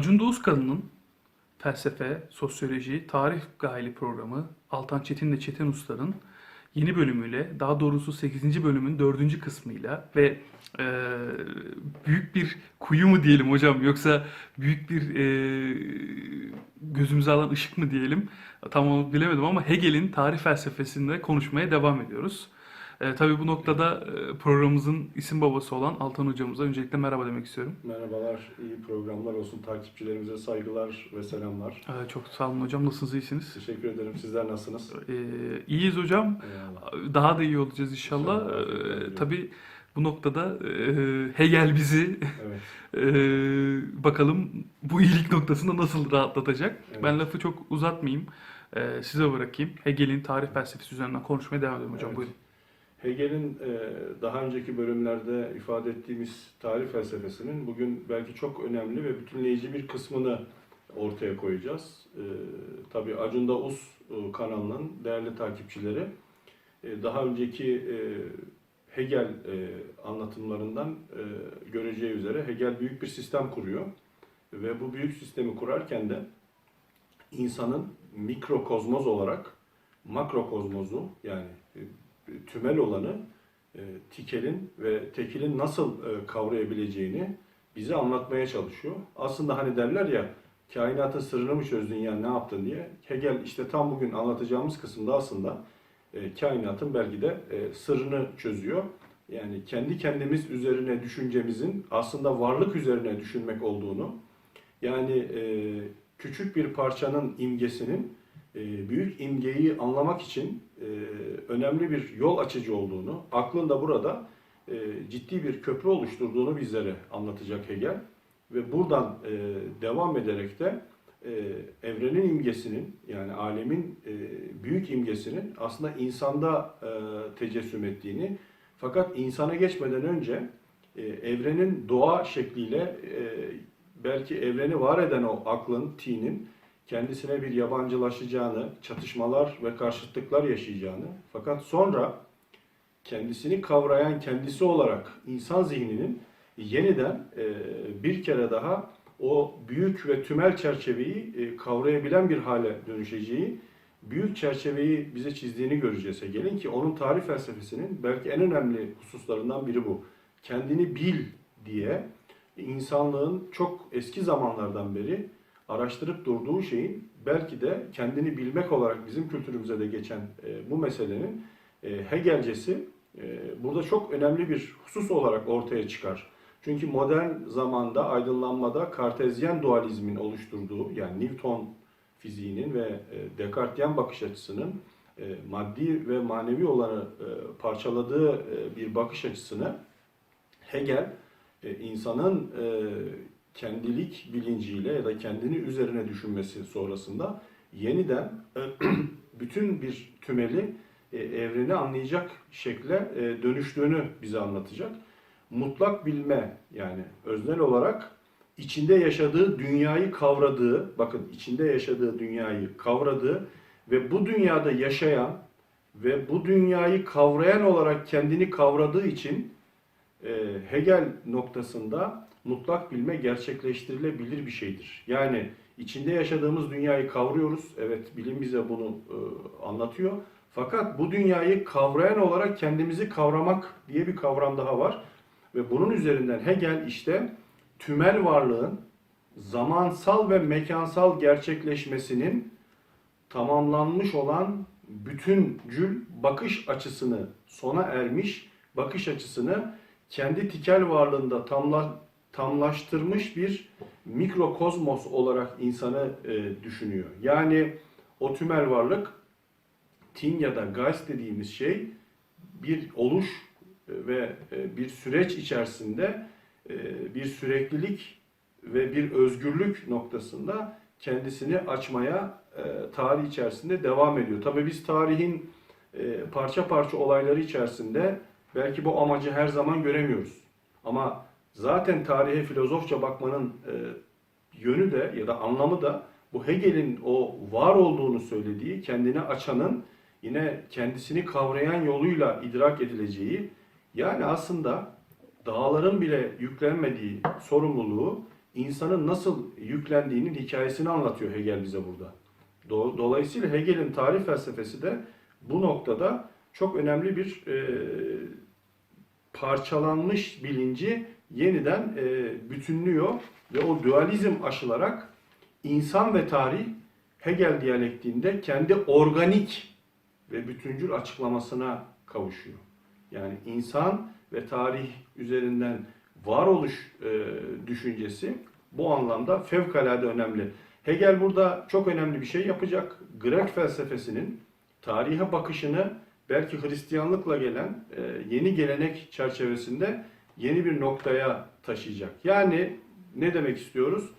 Acun Doğuzkan'ın felsefe, sosyoloji, tarih gayeli programı Altan Çetin ve Çetin Usta'nın yeni bölümüyle, daha doğrusu 8. bölümün 4. kısmıyla ve e, büyük bir kuyu mu diyelim hocam yoksa büyük bir e, gözümüze alan ışık mı diyelim tam onu bilemedim ama Hegel'in tarih felsefesinde konuşmaya devam ediyoruz. E, tabii bu noktada e, programımızın isim babası olan Altan hocamıza öncelikle merhaba demek istiyorum. Merhabalar, iyi programlar olsun. Takipçilerimize saygılar ve selamlar. E, çok sağ olun hocam. Nasılsınız? iyisiniz? Teşekkür ederim. Sizler nasılsınız? E, iyiyiz hocam. Eyvallah. Daha da iyi olacağız inşallah. İnşallah. E, tabii bu noktada e, Hegel bizi Evet. e, bakalım bu iyilik noktasında nasıl rahatlatacak. Evet. Ben lafı çok uzatmayayım. E, size bırakayım. Hegel'in tarih felsefesi üzerinden konuşmaya devam edelim hocam. Evet. Buyurun. Hegel'in e, daha önceki bölümlerde ifade ettiğimiz tarih felsefesinin bugün belki çok önemli ve bütünleyici bir kısmını ortaya koyacağız. E, tabii Acunda Us e, kanalının değerli takipçileri daha önceki Hegel anlatımlarından göreceği üzere Hegel büyük bir sistem kuruyor. Ve bu büyük sistemi kurarken de insanın mikrokozmoz olarak makrokozmozu yani tümel olanı e, tikelin ve tekilin nasıl e, kavrayabileceğini bize anlatmaya çalışıyor. Aslında hani derler ya kainatın sırrını mı çözdün ya ne yaptın diye. Hegel işte tam bugün anlatacağımız kısımda aslında e, kainatın belki de e, sırrını çözüyor. Yani kendi kendimiz üzerine düşüncemizin aslında varlık üzerine düşünmek olduğunu, yani e, küçük bir parçanın imgesinin büyük imgeyi anlamak için e, önemli bir yol açıcı olduğunu, aklın da burada e, ciddi bir köprü oluşturduğunu bizlere anlatacak Hegel. Ve buradan e, devam ederek de e, evrenin imgesinin yani alemin e, büyük imgesinin aslında insanda e, tecessüm ettiğini fakat insana geçmeden önce e, evrenin doğa şekliyle e, belki evreni var eden o aklın, tinin kendisine bir yabancılaşacağını, çatışmalar ve karşıtlıklar yaşayacağını fakat sonra kendisini kavrayan kendisi olarak insan zihninin yeniden e, bir kere daha o büyük ve tümel çerçeveyi e, kavrayabilen bir hale dönüşeceği büyük çerçeveyi bize çizdiğini göreceğiz Hegel'in ki onun tarih felsefesinin belki en önemli hususlarından biri bu. Kendini bil diye insanlığın çok eski zamanlardan beri araştırıp durduğu şeyin belki de kendini bilmek olarak bizim kültürümüze de geçen e, bu meselenin e, Hegelcesi e, burada çok önemli bir husus olarak ortaya çıkar. Çünkü modern zamanda aydınlanmada kartezyen dualizmin oluşturduğu yani Newton fiziğinin ve e, Descartesyen bakış açısının e, maddi ve manevi olanı e, parçaladığı e, bir bakış açısını Hegel e, insanın e, kendilik bilinciyle ya da kendini üzerine düşünmesi sonrasında yeniden e, bütün bir tümeli e, evreni anlayacak şekle e, dönüştüğünü bize anlatacak. Mutlak bilme yani öznel olarak içinde yaşadığı dünyayı kavradığı, bakın içinde yaşadığı dünyayı kavradığı ve bu dünyada yaşayan ve bu dünyayı kavrayan olarak kendini kavradığı için Hegel noktasında mutlak bilme gerçekleştirilebilir bir şeydir. Yani içinde yaşadığımız dünyayı kavruyoruz. Evet bilim bize bunu e, anlatıyor. Fakat bu dünyayı kavrayan olarak kendimizi kavramak diye bir kavram daha var. Ve bunun üzerinden Hegel işte tümel varlığın zamansal ve mekansal gerçekleşmesinin tamamlanmış olan bütüncül bakış açısını sona ermiş bakış açısını kendi tikel varlığında tamla, tamlaştırmış bir mikrokozmos olarak insanı e, düşünüyor. Yani o tümel varlık tin ya da geist dediğimiz şey bir oluş ve e, bir süreç içerisinde e, bir süreklilik ve bir özgürlük noktasında kendisini açmaya e, tarih içerisinde devam ediyor. Tabii biz tarihin e, parça parça olayları içerisinde belki bu amacı her zaman göremiyoruz. Ama zaten tarihe filozofça bakmanın e, yönü de ya da anlamı da bu Hegel'in o var olduğunu söylediği, kendini açanın yine kendisini kavrayan yoluyla idrak edileceği, yani aslında dağların bile yüklenmediği sorumluluğu insanın nasıl yüklendiğinin hikayesini anlatıyor Hegel bize burada. Do- Dolayısıyla Hegel'in tarih felsefesi de bu noktada çok önemli bir e, parçalanmış bilinci yeniden e, bütünlüyor ve o dualizm aşılarak insan ve tarih Hegel diyalektiğinde kendi organik ve bütüncül açıklamasına kavuşuyor. Yani insan ve tarih üzerinden varoluş e, düşüncesi bu anlamda fevkalade önemli. Hegel burada çok önemli bir şey yapacak. Grek felsefesinin tarihe bakışını belki Hristiyanlıkla gelen e, yeni gelenek çerçevesinde yeni bir noktaya taşıyacak. Yani ne demek istiyoruz?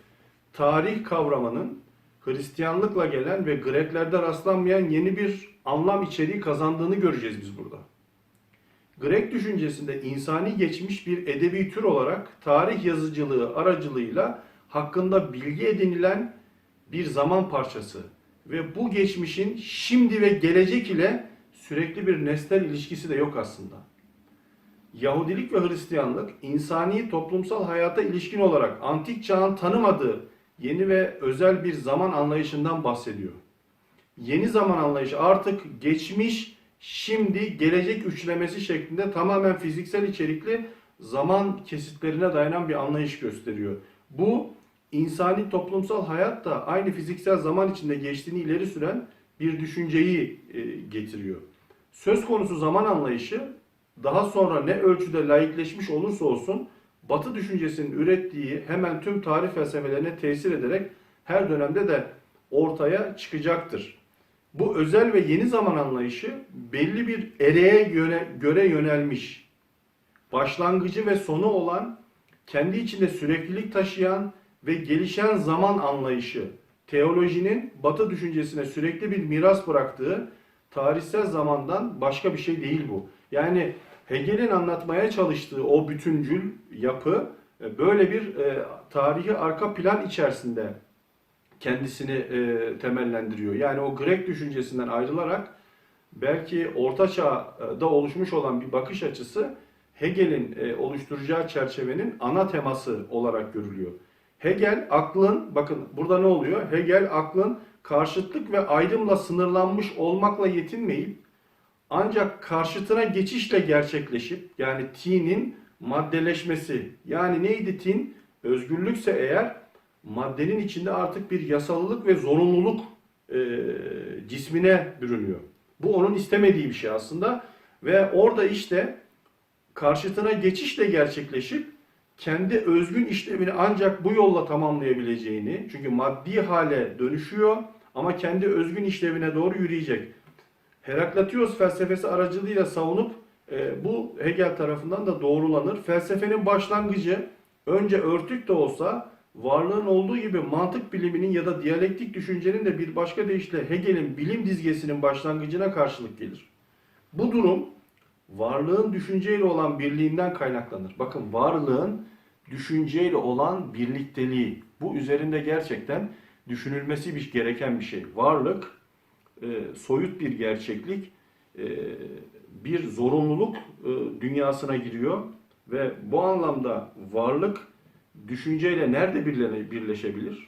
Tarih kavramının Hristiyanlıkla gelen ve Greklerde rastlanmayan yeni bir anlam içeriği kazandığını göreceğiz biz burada. Grek düşüncesinde insani geçmiş bir edebi tür olarak tarih yazıcılığı aracılığıyla hakkında bilgi edinilen bir zaman parçası ve bu geçmişin şimdi ve gelecek ile sürekli bir nesnel ilişkisi de yok aslında. Yahudilik ve Hristiyanlık insani toplumsal hayata ilişkin olarak antik çağın tanımadığı yeni ve özel bir zaman anlayışından bahsediyor. Yeni zaman anlayışı artık geçmiş, şimdi, gelecek üçlemesi şeklinde tamamen fiziksel içerikli zaman kesitlerine dayanan bir anlayış gösteriyor. Bu insani toplumsal hayat da aynı fiziksel zaman içinde geçtiğini ileri süren bir düşünceyi e, getiriyor. Söz konusu zaman anlayışı daha sonra ne ölçüde laikleşmiş olursa olsun Batı düşüncesinin ürettiği hemen tüm tarih felsefelerine tesir ederek her dönemde de ortaya çıkacaktır. Bu özel ve yeni zaman anlayışı belli bir ereğe göre, göre yönelmiş, başlangıcı ve sonu olan, kendi içinde süreklilik taşıyan ve gelişen zaman anlayışı, teolojinin Batı düşüncesine sürekli bir miras bıraktığı tarihsel zamandan başka bir şey değil bu. Yani Hegel'in anlatmaya çalıştığı o bütüncül yapı e, böyle bir e, tarihi arka plan içerisinde kendisini e, temellendiriyor. Yani o Grek düşüncesinden ayrılarak belki Orta Çağ'da oluşmuş olan bir bakış açısı Hegel'in oluşturacağı çerçevenin ana teması olarak görülüyor. Hegel aklın, bakın burada ne oluyor? Hegel aklın karşıtlık ve ayrımla sınırlanmış olmakla yetinmeyip ancak karşıtına geçişle gerçekleşip yani tinin maddeleşmesi. Yani neydi tin? Özgürlükse eğer maddenin içinde artık bir yasalılık ve zorunluluk e, cismine bürünüyor. Bu onun istemediği bir şey aslında ve orada işte karşıtına geçişle gerçekleşip kendi özgün işlevini ancak bu yolla tamamlayabileceğini çünkü maddi hale dönüşüyor ama kendi özgün işlevine doğru yürüyecek. Heraklatios felsefesi aracılığıyla savunup e, bu Hegel tarafından da doğrulanır. Felsefenin başlangıcı önce örtük de olsa varlığın olduğu gibi mantık biliminin ya da diyalektik düşüncenin de bir başka deyişle Hegel'in bilim dizgesinin başlangıcına karşılık gelir. Bu durum varlığın düşünceyle olan birliğinden kaynaklanır. Bakın varlığın düşünceyle olan birlikteliği. Bu üzerinde gerçekten düşünülmesi gereken bir şey. Varlık e, soyut bir gerçeklik, e, bir zorunluluk e, dünyasına giriyor ve bu anlamda varlık düşünceyle nerede birle- birleşebilir?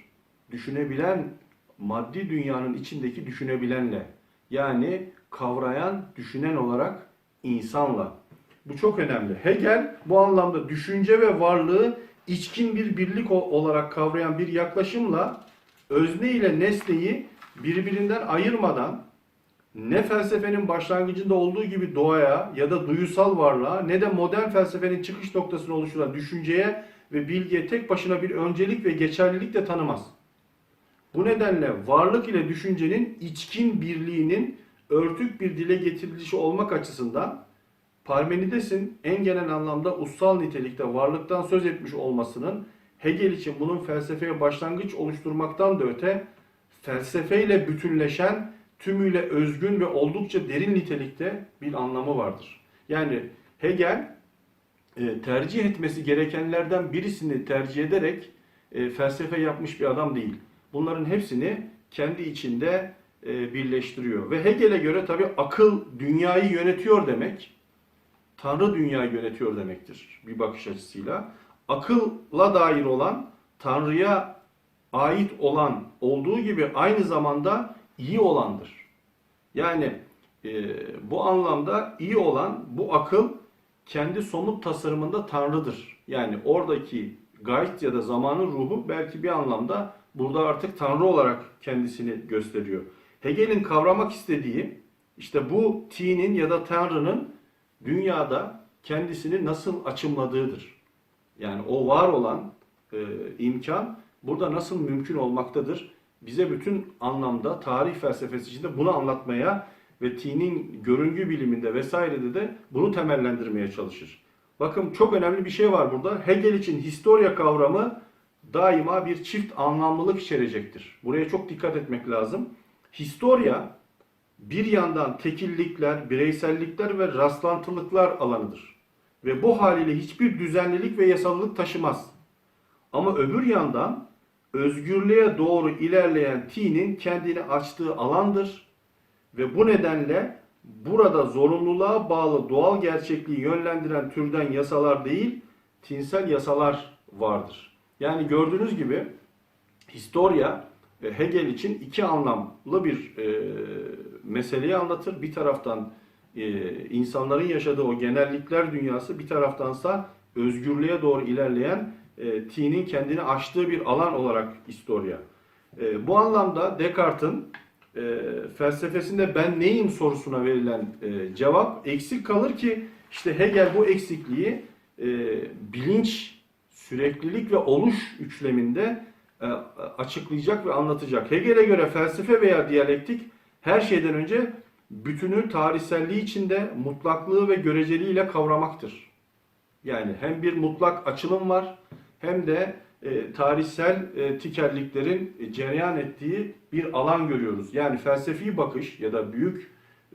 Düşünebilen maddi dünyanın içindeki düşünebilenle yani kavrayan, düşünen olarak insanla. Bu çok önemli. Hegel bu anlamda düşünce ve varlığı içkin bir birlik olarak kavrayan bir yaklaşımla özne ile nesneyi birbirinden ayırmadan ne felsefenin başlangıcında olduğu gibi doğaya ya da duyusal varlığa ne de modern felsefenin çıkış noktasını oluşturan düşünceye ve bilgiye tek başına bir öncelik ve geçerlilik de tanımaz. Bu nedenle varlık ile düşüncenin içkin birliğinin örtük bir dile getirilişi olmak açısından Parmenides'in en genel anlamda ussal nitelikte varlıktan söz etmiş olmasının Hegel için bunun felsefeye başlangıç oluşturmaktan da öte felsefeyle bütünleşen tümüyle özgün ve oldukça derin nitelikte bir anlamı vardır. Yani Hegel e, tercih etmesi gerekenlerden birisini tercih ederek e, felsefe yapmış bir adam değil. Bunların hepsini kendi içinde e, birleştiriyor. Ve Hegel'e göre tabii akıl dünyayı yönetiyor demek, Tanrı dünyayı yönetiyor demektir bir bakış açısıyla. Akılla dair olan Tanrı'ya ait olan olduğu gibi aynı zamanda iyi olandır. Yani e, bu anlamda iyi olan bu akıl kendi somut tasarımında Tanrı'dır. Yani oradaki Geist ya da zamanın ruhu belki bir anlamda burada artık Tanrı olarak kendisini gösteriyor. Hegel'in kavramak istediği işte bu T'nin ya da Tanrı'nın dünyada kendisini nasıl açımladığıdır. Yani o var olan e, imkan burada nasıl mümkün olmaktadır? Bize bütün anlamda tarih felsefesi içinde bunu anlatmaya ve T'nin görüngü biliminde vesairede de bunu temellendirmeye çalışır. Bakın çok önemli bir şey var burada. Hegel için historia kavramı daima bir çift anlamlılık içerecektir. Buraya çok dikkat etmek lazım. Historia bir yandan tekillikler, bireysellikler ve rastlantılıklar alanıdır. Ve bu haliyle hiçbir düzenlilik ve yasalılık taşımaz. Ama öbür yandan özgürlüğe doğru ilerleyen T'nin kendini açtığı alandır. Ve bu nedenle burada zorunluluğa bağlı doğal gerçekliği yönlendiren türden yasalar değil, tinsel yasalar vardır. Yani gördüğünüz gibi Historia e, Hegel için iki anlamlı bir e, meseleyi anlatır. Bir taraftan e, insanların yaşadığı o genellikler dünyası, bir taraftansa özgürlüğe doğru ilerleyen e, T'nin kendini aştığı bir alan olarak Historia. E, bu anlamda Descartes'in e, felsefesinde ben neyim sorusuna verilen e, cevap eksik kalır ki işte Hegel bu eksikliği e, bilinç, süreklilik ve oluş üçleminde e, açıklayacak ve anlatacak. Hegel'e göre felsefe veya diyalektik her şeyden önce bütünü tarihselliği içinde mutlaklığı ve göreceliğiyle kavramaktır. Yani hem bir mutlak açılım var hem de e, tarihsel e, tikerliklerin e, cereyan ettiği bir alan görüyoruz. Yani felsefi bakış ya da büyük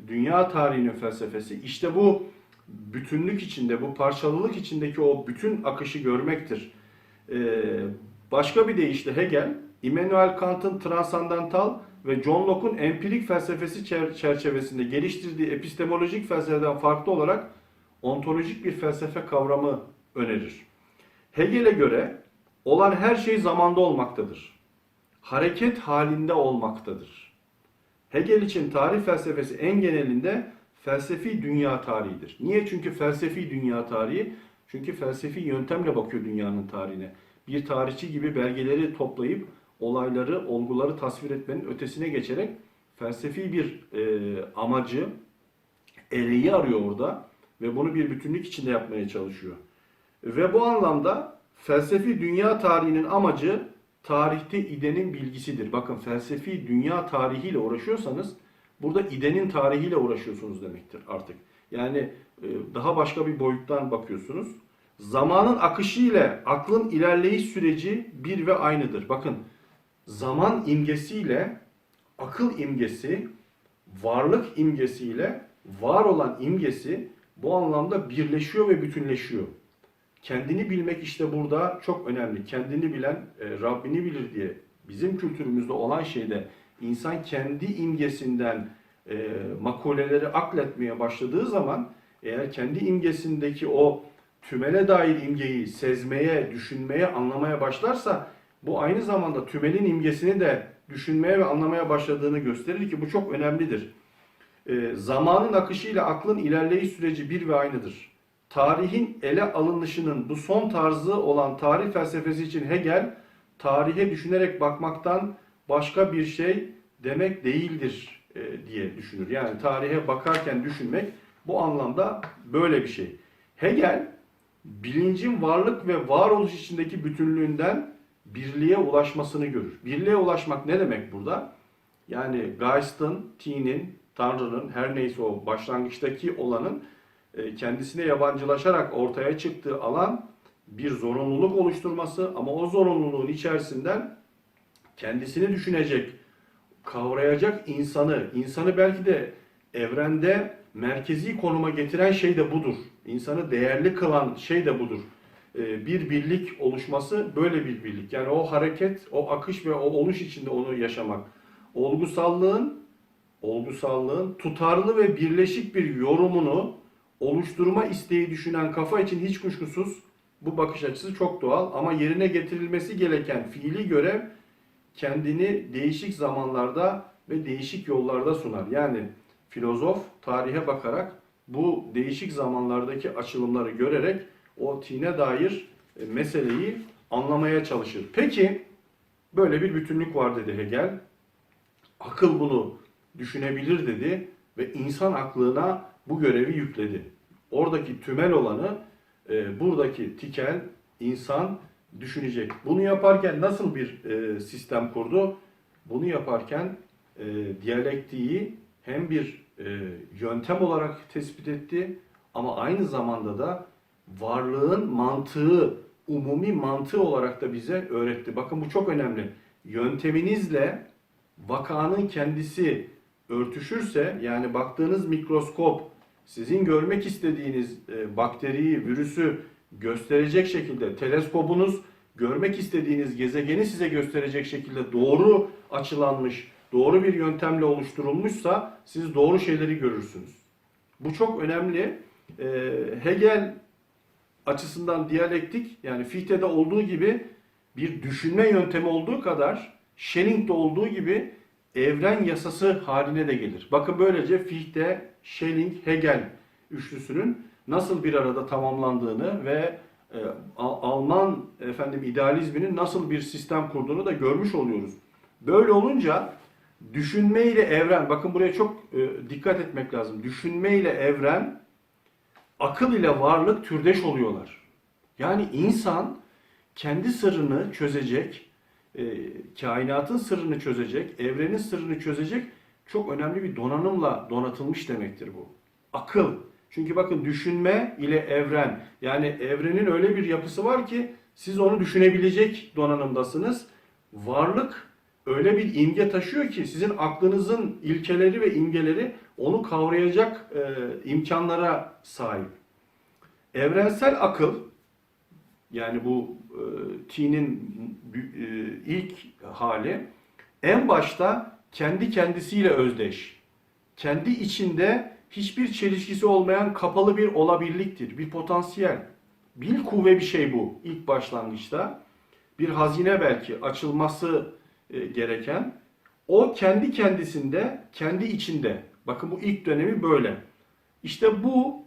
dünya tarihinin felsefesi işte bu bütünlük içinde, bu parçalılık içindeki o bütün akışı görmektir. E, başka bir deyişle Hegel, Immanuel Kant'ın transandantal ve John Locke'un empirik felsefesi çer- çerçevesinde geliştirdiği epistemolojik felsefeden farklı olarak ontolojik bir felsefe kavramı önerir. Hegel'e göre olan her şey zamanda olmaktadır. Hareket halinde olmaktadır. Hegel için tarih felsefesi en genelinde felsefi dünya tarihidir. Niye? Çünkü felsefi dünya tarihi, çünkü felsefi yöntemle bakıyor dünyanın tarihine. Bir tarihçi gibi belgeleri toplayıp olayları, olguları tasvir etmenin ötesine geçerek felsefi bir e, amacı, ereği arıyor orada ve bunu bir bütünlük içinde yapmaya çalışıyor. Ve bu anlamda felsefi dünya tarihinin amacı tarihte idenin bilgisidir. Bakın felsefi dünya tarihiyle uğraşıyorsanız burada idenin tarihiyle uğraşıyorsunuz demektir artık. Yani e, daha başka bir boyuttan bakıyorsunuz. Zamanın akışı ile aklın ilerleyiş süreci bir ve aynıdır. Bakın zaman imgesiyle akıl imgesi, varlık imgesiyle var olan imgesi bu anlamda birleşiyor ve bütünleşiyor. Kendini bilmek işte burada çok önemli. Kendini bilen e, Rabbini bilir diye bizim kültürümüzde olan şeyde insan kendi imgesinden e, makuleleri akletmeye başladığı zaman eğer kendi imgesindeki o tümele dair imgeyi sezmeye, düşünmeye, anlamaya başlarsa bu aynı zamanda tümelin imgesini de düşünmeye ve anlamaya başladığını gösterir ki bu çok önemlidir. E, zamanın akışıyla aklın ilerleyiş süreci bir ve aynıdır. Tarihin ele alınışının bu son tarzı olan tarih felsefesi için Hegel, tarihe düşünerek bakmaktan başka bir şey demek değildir e, diye düşünür. Yani tarihe bakarken düşünmek bu anlamda böyle bir şey. Hegel, bilincin varlık ve varoluş içindeki bütünlüğünden birliğe ulaşmasını görür. Birliğe ulaşmak ne demek burada? Yani Geist'ın, T'nin, Tanrı'nın her neyse o başlangıçtaki olanın kendisine yabancılaşarak ortaya çıktığı alan bir zorunluluk oluşturması ama o zorunluluğun içerisinden kendisini düşünecek, kavrayacak insanı, insanı belki de evrende merkezi konuma getiren şey de budur. İnsanı değerli kılan şey de budur. E, Bir birlik oluşması böyle bir birlik. Yani o hareket, o akış ve o oluş içinde onu yaşamak. Olgusallığın, olgusallığın tutarlı ve birleşik bir yorumunu oluşturma isteği düşünen kafa için hiç kuşkusuz Bu bakış açısı çok doğal ama yerine getirilmesi gereken fiili görev kendini değişik zamanlarda ve değişik yollarda sunar. Yani filozof tarihe bakarak bu değişik zamanlardaki açılımları görerek o tine dair e, meseleyi anlamaya çalışır. Peki böyle bir bütünlük var dedi Hegel. Akıl bunu düşünebilir dedi ve insan aklına bu görevi yükledi. Oradaki tümel olanı e, buradaki tikel insan düşünecek. Bunu yaparken nasıl bir e, sistem kurdu? Bunu yaparken e, diyalektiği hem bir e, yöntem olarak tespit etti ama aynı zamanda da varlığın mantığı, umumi mantığı olarak da bize öğretti. Bakın bu çok önemli. Yönteminizle vakanın kendisi örtüşürse yani baktığınız mikroskop sizin görmek istediğiniz e, bakteriyi, virüsü gösterecek şekilde teleskopunuz görmek istediğiniz gezegeni size gösterecek şekilde doğru açılanmış, doğru bir yöntemle oluşturulmuşsa siz doğru şeyleri görürsünüz. Bu çok önemli. E, Hegel açısından diyalektik yani Fichte'de olduğu gibi bir düşünme yöntemi olduğu kadar Schelling'de olduğu gibi evren yasası haline de gelir. Bakın böylece Fichte, Schelling, Hegel üçlüsünün nasıl bir arada tamamlandığını ve e, Al- Alman efendim idealizminin nasıl bir sistem kurduğunu da görmüş oluyoruz. Böyle olunca düşünme ile evren, bakın buraya çok e, dikkat etmek lazım. Düşünme ile evren, akıl ile varlık türdeş oluyorlar. Yani insan kendi sırrını çözecek, e, kainatın sırrını çözecek, evrenin sırrını çözecek çok önemli bir donanımla donatılmış demektir bu. Akıl. Çünkü bakın düşünme ile evren. Yani evrenin öyle bir yapısı var ki siz onu düşünebilecek donanımdasınız. Varlık öyle bir imge taşıyor ki sizin aklınızın ilkeleri ve imgeleri onu kavrayacak e, imkanlara sahip. Evrensel akıl yani bu e, T'nin e, ilk hali en başta kendi kendisiyle özdeş. Kendi içinde hiçbir çelişkisi olmayan kapalı bir olabilirliktir, bir potansiyel. Bil kuvve bir şey bu ilk başlangıçta. Bir hazine belki açılması e, gereken. O kendi kendisinde, kendi içinde. Bakın bu ilk dönemi böyle. İşte bu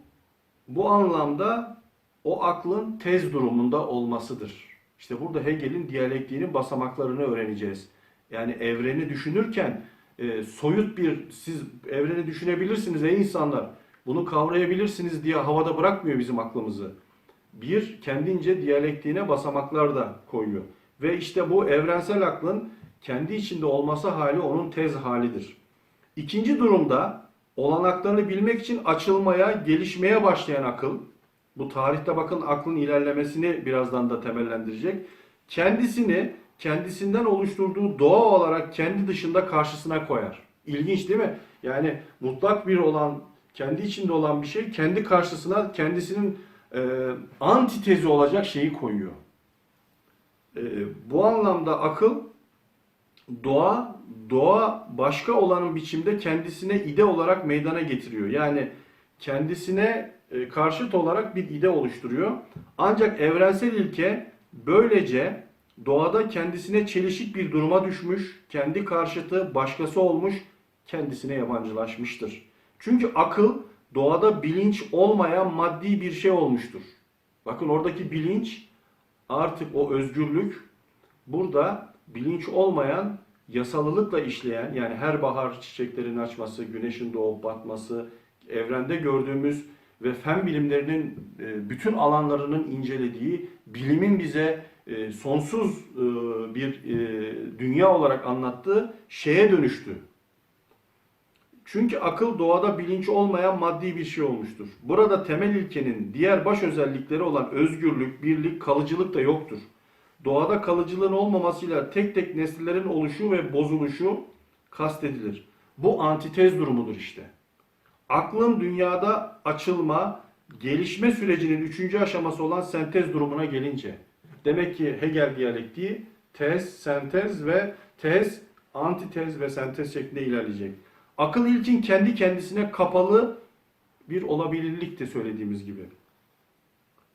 bu anlamda o aklın tez durumunda olmasıdır. İşte burada Hegel'in diyalektiğinin basamaklarını öğreneceğiz. Yani evreni düşünürken e, soyut bir siz evreni düşünebilirsiniz ey insanlar. Bunu kavrayabilirsiniz diye havada bırakmıyor bizim aklımızı. Bir kendince diyalektiğine basamaklar da koyuyor. Ve işte bu evrensel aklın kendi içinde olması hali onun tez halidir. İkinci durumda olanaklarını bilmek için açılmaya, gelişmeye başlayan akıl, bu tarihte bakın aklın ilerlemesini birazdan da temellendirecek. Kendisini kendisinden oluşturduğu doğa olarak kendi dışında karşısına koyar. İlginç değil mi? Yani mutlak bir olan, kendi içinde olan bir şey kendi karşısına kendisinin e, antitezi olacak şeyi koyuyor. E, bu anlamda akıl doğa doğa başka olanın biçimde kendisine ide olarak meydana getiriyor. Yani kendisine karşıt olarak bir ide oluşturuyor. Ancak evrensel ilke böylece doğada kendisine çelişik bir duruma düşmüş, kendi karşıtı başkası olmuş, kendisine yabancılaşmıştır. Çünkü akıl doğada bilinç olmayan maddi bir şey olmuştur. Bakın oradaki bilinç artık o özgürlük burada bilinç olmayan yasalılıkla işleyen yani her bahar çiçeklerin açması, güneşin doğup batması, evrende gördüğümüz ve fen bilimlerinin e, bütün alanlarının incelediği bilimin bize e, sonsuz e, bir dünya olarak anlattığı şeye dönüştü. Çünkü akıl doğada bilinç olmayan maddi bir şey olmuştur. Burada temel ilkenin diğer baş özellikleri olan özgürlük, birlik, kalıcılık da yoktur. Doğada kalıcılığın olmamasıyla tek tek nesillerin oluşu ve bozuluşu kastedilir. Bu antitez durumudur işte. Aklın dünyada açılma, gelişme sürecinin üçüncü aşaması olan sentez durumuna gelince. Demek ki Hegel diyalektiği tez, sentez ve tez, antitez ve sentez şeklinde ilerleyecek. Akıl ilkin kendi kendisine kapalı bir olabilirlikti söylediğimiz gibi.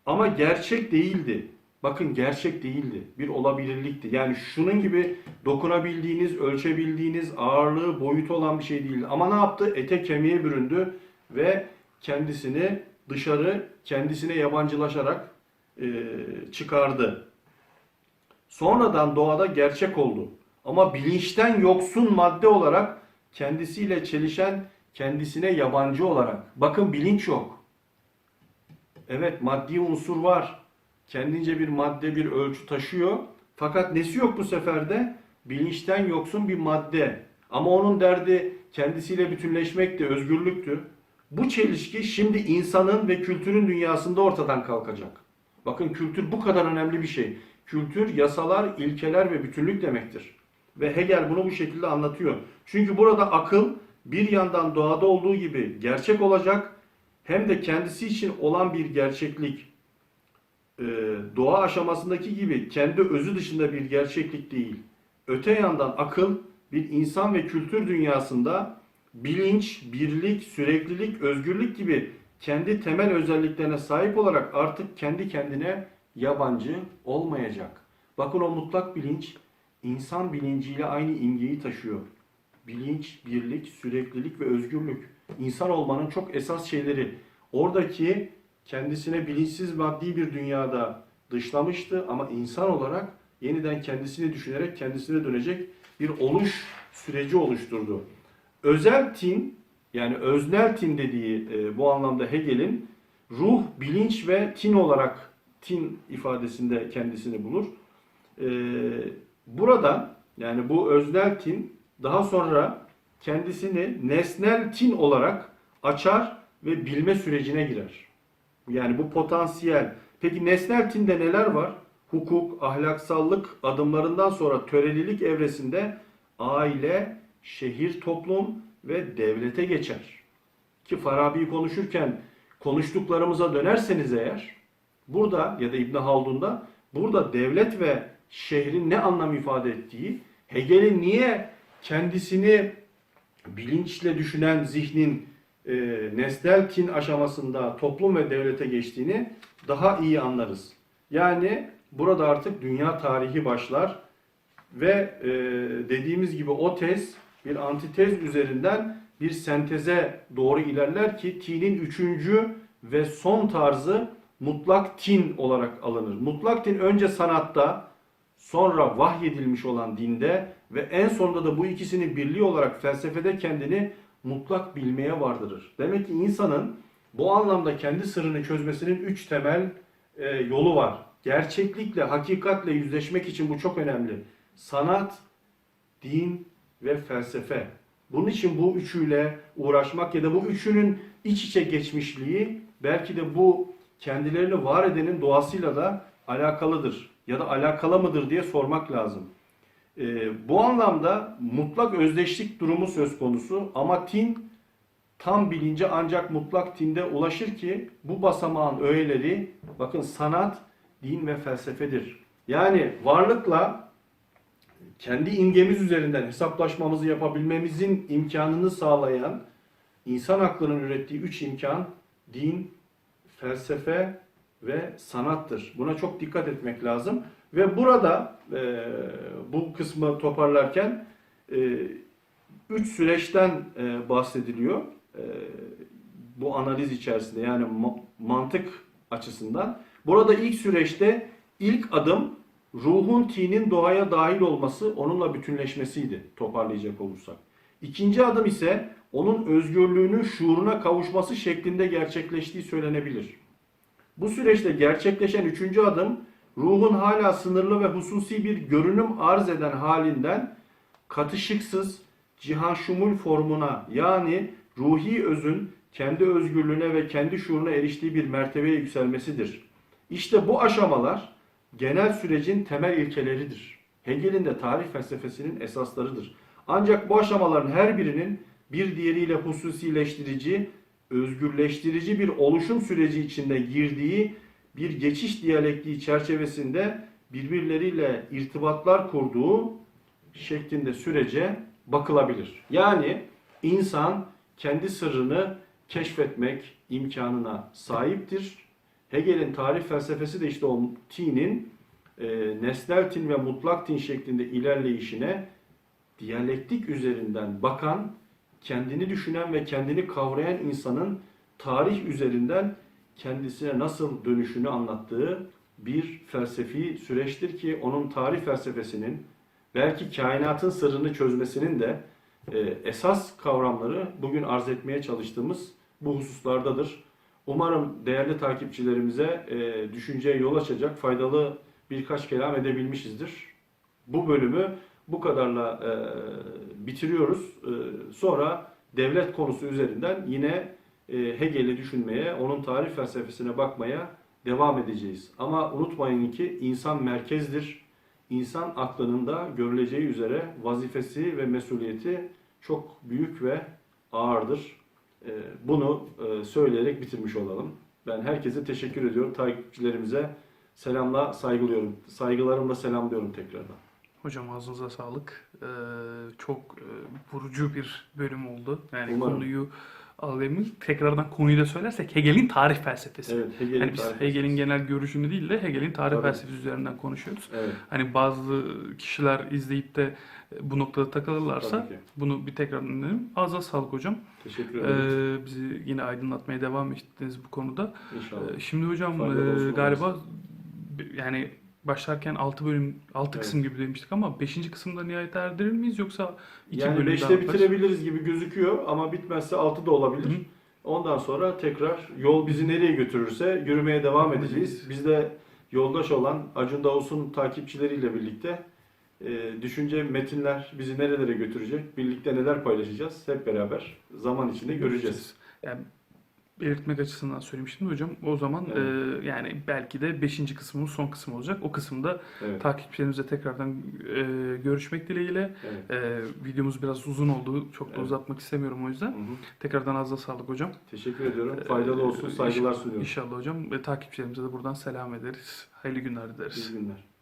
Ama gerçek değildi. Bakın gerçek değildi. Bir olabilirlikti. Yani şunun gibi dokunabildiğiniz, ölçebildiğiniz ağırlığı, boyutu olan bir şey değildi. Ama ne yaptı? Ete kemiğe büründü ve kendisini dışarı, kendisine yabancılaşarak e, çıkardı. Sonradan doğada gerçek oldu. Ama bilinçten yoksun madde olarak kendisiyle çelişen, kendisine yabancı olarak. Bakın bilinç yok. Evet maddi unsur var. Kendince bir madde, bir ölçü taşıyor. Fakat nesi yok bu sefer de? Bilinçten yoksun bir madde. Ama onun derdi kendisiyle bütünleşmekti, özgürlüktü. Bu çelişki şimdi insanın ve kültürün dünyasında ortadan kalkacak. Bakın kültür bu kadar önemli bir şey. Kültür yasalar, ilkeler ve bütünlük demektir. Ve Hegel bunu bu şekilde anlatıyor. Çünkü burada akıl bir yandan doğada olduğu gibi gerçek olacak hem de kendisi için olan bir gerçeklik e, doğa aşamasındaki gibi kendi özü dışında bir gerçeklik değil. Öte yandan akıl bir insan ve kültür dünyasında bilinç, birlik, süreklilik, özgürlük gibi kendi temel özelliklerine sahip olarak artık kendi kendine yabancı olmayacak. Bakın o mutlak bilinç insan bilinciyle aynı imgeyi taşıyor. Bilinç, birlik, süreklilik ve özgürlük. İnsan olmanın çok esas şeyleri. Oradaki kendisine bilinçsiz maddi bir dünyada dışlamıştı ama insan olarak yeniden kendisini düşünerek kendisine dönecek bir oluş süreci oluşturdu. Özel tin yani öznel tin dediği e, bu anlamda Hegel'in ruh, bilinç ve tin olarak tin ifadesinde kendisini bulur. E, burada yani bu öznel tin daha sonra kendisini nesnel tin olarak açar ve bilme sürecine girer. Yani bu potansiyel. Peki nesnel tinde neler var? Hukuk, ahlaksallık adımlarından sonra törelilik evresinde aile, şehir, toplum ve devlete geçer. Ki Farabi'yi konuşurken konuştuklarımıza dönerseniz eğer burada ya da İbn Haldun'da burada devlet ve şehrin ne anlam ifade ettiği, Hegel'in niye kendisini bilinçle düşünen zihnin e, nesnel tin aşamasında toplum ve devlete geçtiğini daha iyi anlarız. Yani burada artık dünya tarihi başlar ve e, dediğimiz gibi o tez bir antitez üzerinden bir senteze doğru ilerler ki tinin üçüncü ve son tarzı mutlak tin olarak alınır. Mutlak tin önce sanatta sonra vahyedilmiş olan dinde ve en sonunda da bu ikisini birliği olarak felsefede kendini mutlak bilmeye vardırır. Demek ki insanın bu anlamda kendi sırrını çözmesinin üç temel e, yolu var. Gerçeklikle, hakikatle yüzleşmek için bu çok önemli. Sanat, din ve felsefe. Bunun için bu üçüyle uğraşmak ya da bu üçünün iç içe geçmişliği belki de bu kendilerini var edenin doğasıyla da alakalıdır. Ya da alakalı mıdır diye sormak lazım. Ee, bu anlamda mutlak özdeşlik durumu söz konusu ama tin tam bilince ancak mutlak tinde ulaşır ki bu basamağın öğeleri bakın sanat, din ve felsefedir. Yani varlıkla kendi imgemiz üzerinden hesaplaşmamızı yapabilmemizin imkanını sağlayan insan aklının ürettiği üç imkan din, felsefe ve sanattır. Buna çok dikkat etmek lazım. Ve burada e, bu kısmı toparlarken e, üç süreçten e, bahsediliyor. E, bu analiz içerisinde yani ma- mantık açısından. Burada ilk süreçte ilk adım ruhun tinin doğaya dahil olması, onunla bütünleşmesiydi toparlayacak olursak. İkinci adım ise onun özgürlüğünün şuuruna kavuşması şeklinde gerçekleştiği söylenebilir. Bu süreçte gerçekleşen üçüncü adım ruhun hala sınırlı ve hususi bir görünüm arz eden halinden katışıksız cihan şumul formuna yani ruhi özün kendi özgürlüğüne ve kendi şuuruna eriştiği bir mertebeye yükselmesidir. İşte bu aşamalar genel sürecin temel ilkeleridir. Hegel'in de tarih felsefesinin esaslarıdır. Ancak bu aşamaların her birinin bir diğeriyle hususileştirici, özgürleştirici bir oluşum süreci içinde girdiği bir geçiş diyalektiği çerçevesinde birbirleriyle irtibatlar kurduğu şeklinde sürece bakılabilir. Yani insan kendi sırrını keşfetmek imkanına sahiptir Hegel'in tarih felsefesi de işte o tinin e, nesnel tin ve mutlak tin şeklinde ilerleyişine diyalektik üzerinden bakan, kendini düşünen ve kendini kavrayan insanın tarih üzerinden kendisine nasıl dönüşünü anlattığı bir felsefi süreçtir ki onun tarih felsefesinin belki kainatın sırrını çözmesinin de e, esas kavramları bugün arz etmeye çalıştığımız bu hususlardadır. Umarım değerli takipçilerimize e, düşünceye yol açacak faydalı birkaç kelam edebilmişizdir. Bu bölümü bu kadarla e, bitiriyoruz. E, sonra devlet konusu üzerinden yine e, Hegel'i düşünmeye, onun tarih felsefesine bakmaya devam edeceğiz. Ama unutmayın ki insan merkezdir. İnsan aklının da görüleceği üzere vazifesi ve mesuliyeti çok büyük ve ağırdır. E, bunu e, söyleyerek bitirmiş olalım. Ben herkese teşekkür ediyorum. Takipçilerimize selamla saygılıyorum. Saygılarımla selamlıyorum tekrardan. Hocam ağzınıza sağlık. Ee, çok e, vurucu bir bölüm oldu. Yani Umarım. konuyu alayım. Tekrardan konuyu da söylersek Hegel'in tarih felsefesi. Evet, Hegel'in Yani biz tarih Hegel'in genel görüşünü değil de Hegel'in tarih Tabii. felsefesi üzerinden konuşuyoruz. Evet, Hani bazı kişiler izleyip de bu noktada takılırlarsa bunu bir tekrar dinleyelim. Ağzına sağlık hocam. Teşekkür ederim. Ee, bizi yine aydınlatmaya devam ettiniz bu konuda. İnşallah. Ee, Şimdi hocam e, galiba yani başlarken 6 bölüm 6 Evet. kısım gibi demiştik ama 5. kısımda nihayet erdirir miyiz yoksa 2 yani bölüm 5'te daha yaparız? bitirebiliriz gibi gözüküyor ama bitmezse 6 da olabilir. Hı. Ondan sonra tekrar yol bizi nereye götürürse yürümeye devam edeceğiz. Biz de yoldaş olan Acun Davus'un takipçileriyle birlikte e, düşünce metinler bizi nerelere götürecek, birlikte neler paylaşacağız hep beraber zaman içinde göreceğiz. Yani belirtmek açısından söylemiştim hocam. O zaman Evet. e, yani belki de 5. kısmının son kısmı olacak. O kısımda Evet, takipçilerimizle tekrardan e, görüşmek dileğiyle. evet. E, videomuz biraz uzun oldu. Çok da Evet. uzatmak istemiyorum o yüzden. Hı hı. Tekrardan ağzına sağlık hocam. Teşekkür ediyorum. Faydalı olsun. Ee, Saygılar sunuyorum. İnşallah hocam. Ve takipçilerimize de buradan selam ederiz. Hayırlı günler dileriz. İyi günler.